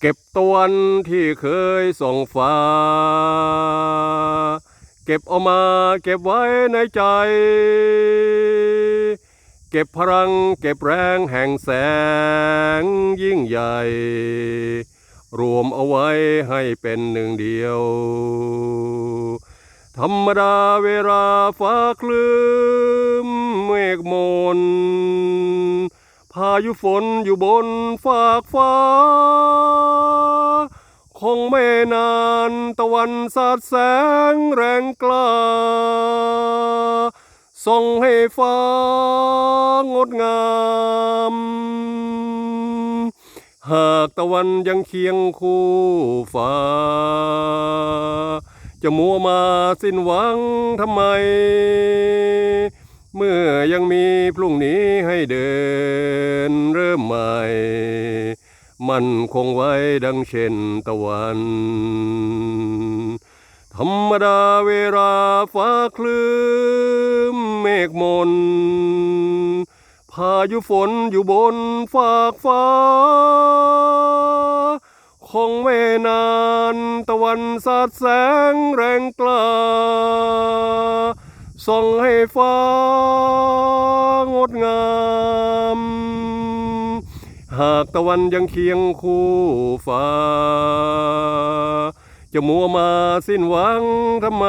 เก็บตวนที่เคยส่องฟ้า เก็บเอามาเก็บไว้ในใจ เก็บพลังเก็บแรงแห่งแสงยิ่งใหญ่ รวมเอาไว้ให้เป็นหนึ่งเดียว ธรรมดาเวลาฟ้าคลืมเมฆมน พายุฝนอยู่บนฟากฟ้า คงไม่นานตะวันสาดแสงแรงกล้า ส่งให้ฟ้างดงาม หากตะวันยังเคียงคู่ฟ้า จะมัวมาสิ้นหวังทำไม พรุ่งนี้ให้เดินเริ่มใหม่ มันคงไว้ดังเช่นตะวัน ธรรมดาเวลาฟ้าคลืมเมฆมนพายุฝนอยู่บนฟากฟ้า คงไม่นานตะวันสาดแสงแรงกล้าส่องให้ฟ้างดงาม หากตะวันยังเคียงคู่ฟ้า จะมัวมาสิ้นหวังทำไม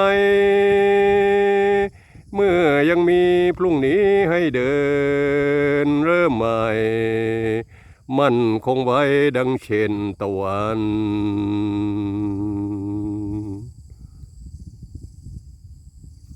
เมื่อยังมีพรุ่งนี้ให้เดินเริ่มใหม่ มันคงไว้ดังเช่นตะวัน